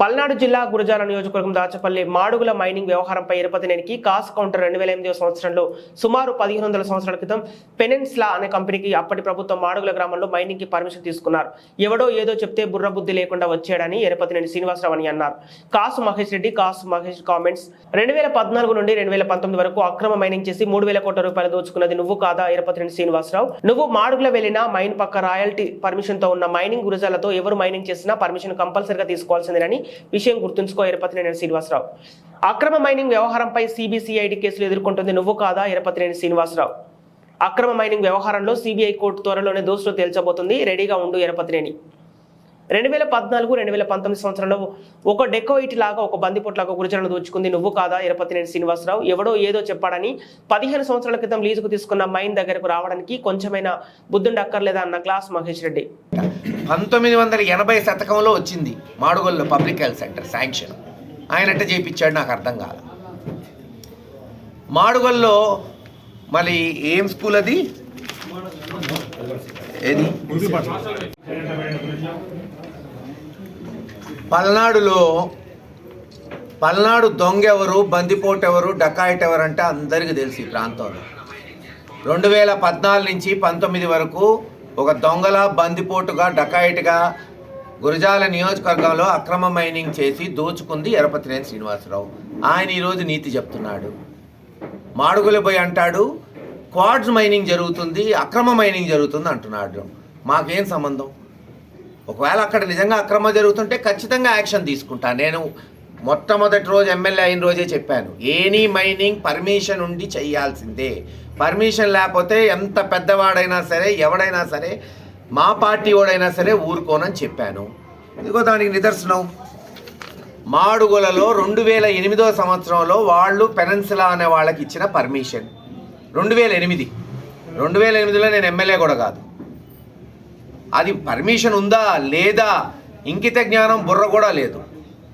పల్నాడు జిల్లా గురజాల నియోజకవర్గం దాచపల్లి మాడుగుల మైనింగ్ వ్యవహారంపై ఎరపతినేనికి కాస్ కౌంటర్ రెండు వేల ఎనిమిదవ సంవత్సరంలో సుమారు పదిహేను వందల సంవత్సరాల క్రితం పెనెన్స్లా అనే కంపెనీకి అప్పటి ప్రభుత్వం మాడుగుల గ్రామంలో మైనింగ్కి పర్మిషన్ తీసుకున్నారు. ఎవడో ఏదో చెప్తే బుర్ర బుద్ధి లేకుండా వచ్చాడని ఎరపతినేని శ్రీనివాసరావు అని అన్నారు. కాసు మహేష్ రెడ్డి కాసు మహేష్ కామెంట్స్. రెండు వేల పద్నాలుగు నుండి రెండు వేల పంతొమ్మిది వరకు అక్రమ మైనింగ్ చేసి మూడు వేల కోట్ల రూపాయలు దోచుకున్నది నువ్వు కాదా ఎరపతినేని శ్రీనివాసరావు? నువ్వు మాడుగుల వెళ్ళిన మైన్ పక్క రాయల్టీ పర్మిషన్తో ఉన్న మైనింగ్ గురజాలతో ఎవరు మైనింగ్ చేసినా పర్మిషన్ కంపల్సరిగా తీసుకోవాల్సిందేనని విషయం గుర్తుంచుకో ఎరపతినేని శ్రీనివాసరావు. అక్రమ మైనింగ్ వ్యవహారంపై సిబిసిఐడి కేసులు ఎదుర్కొంటుంది నువ్వు కాదా ఎరపతినేని శ్రీనివాసరావు. అక్రమ మైనింగ్ వ్యవహారంలో సిబిఐ కోర్టు త్వరలోనే దోషులు తేల్చబోతుంది రెడీగా ఉండు ఎరపతినేని. రెండు వేల పద్నాలుగు రెండు వేల పంతొమ్మిది సంవత్సరంలో ఒక డెకోయిట్ లాగా ఒక బందిపోట్లాగా గురిజలను దోచుకుంది. నువ్వు కాదా? ఎరపతినేని శ్రీనివాసరావు. ఎవడో ఏదో చెప్పాడని పదిహేను సంవత్సరాల క్రితం లీజుకు తీసుకున్న మైన్ దగ్గరకు రావడానికి కొంచెమైనా బుద్ధుండి అక్కర్లేదా అన్న క్లాస్ మహేష్ రెడ్డి. పంతొమ్మిది వందల ఎనభై శతకంలో వచ్చింది మాడుగొల్లో పబ్లిక్ హెల్త్ సెంటర్ శాంక్షన్. ఆయన ఎట్ట చేయించాడు నాకు అర్థం కాల. మాడుగొల్లో మరి ఏం స్కూల్ అది? ఏది? పల్నాడులో పల్నాడు దొంగ ఎవరు బందిపోటు ఎవరు డకాయిట్ ఎవరు అంటే అందరికీ తెలుసు ఈ ప్రాంతంలో. రెండు వేల పద్నాలుగు నుంచి పంతొమ్మిది వరకు ఒక దొంగల బందిపోటుగా డకాయిట్గా గురజాల నియోజకవర్గంలో అక్రమ మైనింగ్ చేసి దోచుకుంది ఎరపతినేని శ్రీనివాసరావు. ఆయన ఈరోజు నీతి చెప్తున్నాడు. మాడుగులపోయి అంటాడు క్వాడ్స్ మైనింగ్ జరుగుతుంది అక్రమ మైనింగ్ జరుగుతుంది అంటున్నాడు. మాకేం సంబంధం? ఒకవేళ అక్కడ నిజంగా అక్రమ జరుగుతుంటే ఖచ్చితంగా యాక్షన్ తీసుకుంటా. నేను మొట్టమొదటి రోజు ఎమ్మెల్యే అయిన రోజే చెప్పాను. ఎనీ మైనింగ్ పర్మిషన్ ఉండి చేయాల్సిందే. పర్మిషన్ లేకపోతే ఎంత పెద్దవాడైనా సరే ఎవడైనా సరే మా పార్టీ వాడైనా సరే ఊరుకోనని చెప్పాను. ఇదిగో దానికి నిదర్శనం. మాడుగులలో రెండు వేల ఎనిమిదో సంవత్సరంలో వాళ్ళు పెనన్సిలా అనే వాళ్ళకి ఇచ్చిన పర్మిషన్. రెండు వేల ఎనిమిది. రెండు వేల ఎనిమిదిలో నేను ఎమ్మెల్యే కూడా కాదు. అది పర్మిషన్ ఉందా లేదా? ఇంకిత జ్ఞానం బుర్ర కూడా లేదు.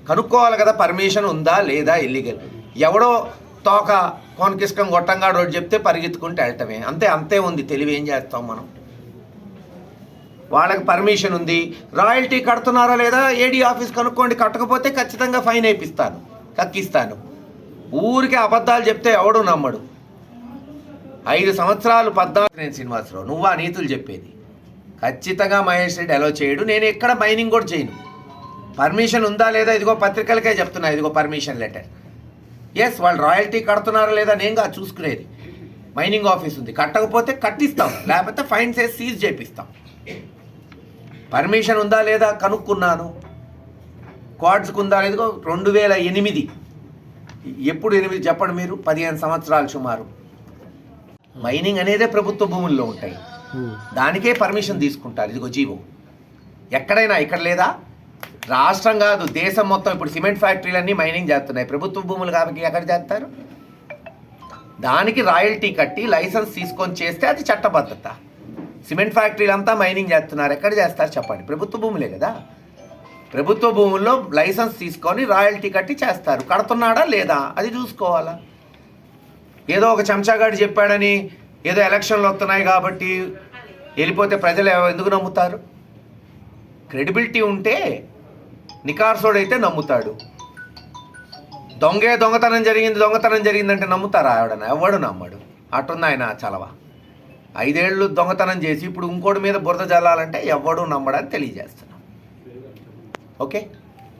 కనుక్కోవాలి కదా పర్మిషన్ ఉందా లేదా ఇల్లీగల్ ఎవడో తోక కోనకిస్కం గొట్టంగాడు రోడ్డు చెప్తే పరిగెత్తుకుంటే వెళ్ళటమే అంతే అంతే ఉంది. తెలివి ఏం చేస్తాం మనం? వాళ్ళకి పర్మిషన్ ఉంది. రాయల్టీ కడుతున్నారా లేదా? ఏడీ ఆఫీస్ కనుక్కోండి. కట్టకపోతే ఖచ్చితంగా ఫైన్ వేపిస్తాను కక్కిస్తాను. ఊరికే అబద్ధాలు చెప్తే ఎవడు నమ్మడు? ఐదు సంవత్సరాలు పద్నాలుగు నేను శ్రీనివాసరావు. నువ్వు ఆ నీతులు చెప్పేది? ఖచ్చితంగా మహేష్ రెడ్డి అలో చేయడు. నేను ఎక్కడ మైనింగ్ కూడా చేయను. పర్మిషన్ ఉందా లేదా ఇదిగో పత్రికలకే చెప్తున్నా ఇదిగో పర్మిషన్ లెటర్ ఎస్ వాళ్ళు రాయల్టీ కడుతున్నారా లేదా నేను కాదు చూసుకునేది. మైనింగ్ ఆఫీస్ ఉంది. కట్టకపోతే కట్టిస్తాం. లేకపోతే ఫైన్స్ వేసి సీజ్ చేపిస్తాం. పర్మిషన్ ఉందా లేదా కనుక్కున్నాను. క్వాడ్స్కి ఉందా లేదో రెండు వేల ఎనిమిది. ఎప్పుడు ఎనిమిది చెప్పండి మీరు? పదిహేను సంవత్సరాలు సుమారు. మైనింగ్ అనేదే ప్రభుత్వ భూముల్లో ఉంటాయి. దానికే పర్మిషన్ తీసుకుంటారు. ఇదిగో జీవో. ఎక్కడైనా ఇక్కడ లేదా? రాష్ట్రం కాదు దేశం మొత్తం ఇప్పుడు సిమెంట్ ఫ్యాక్టరీలన్నీ మైనింగ్ చేస్తున్నాయి. ప్రభుత్వ భూములు కాబట్టి ఎక్కడ చేస్తారు? దానికి రాయల్టీ కట్టి లైసెన్స్ తీసుకొని చేస్తే అది చట్టబద్ధత. సిమెంట్ ఫ్యాక్టరీలు అంతా మైనింగ్ చేస్తున్నారు. ఎక్కడ చేస్తారు చెప్పండి? ప్రభుత్వ భూములే కదా. ప్రభుత్వ భూముల్లో లైసెన్స్ తీసుకొని రాయల్టీ కట్టి చేస్తారు. కడుతున్నాడా లేదా? అది చూసుకోవాలా. ఏదో ఒక చెంచాగాడు చెప్పాడని ఏదో ఎలక్షన్లు వస్తున్నాయి కాబట్టి వెళ్ళిపోతే ప్రజలు ఎందుకు నమ్ముతారు? క్రెడిబిలిటీ ఉంటే నికార్సోడైతే నమ్ముతాడు. దొంగే దొంగతనం జరిగింది దొంగతనం జరిగిందంటే నమ్ముతారా ఆవిడన ఎవడు నమ్మడు. అటుంది ఆయన చలవ. ఐదేళ్ళు దొంగతనం చేసి ఇప్పుడు ఇంకోటి మీద బురద జల్లాలంటే ఎవడు నమ్మడని తెలియజేస్తున్నాం. ఓకే?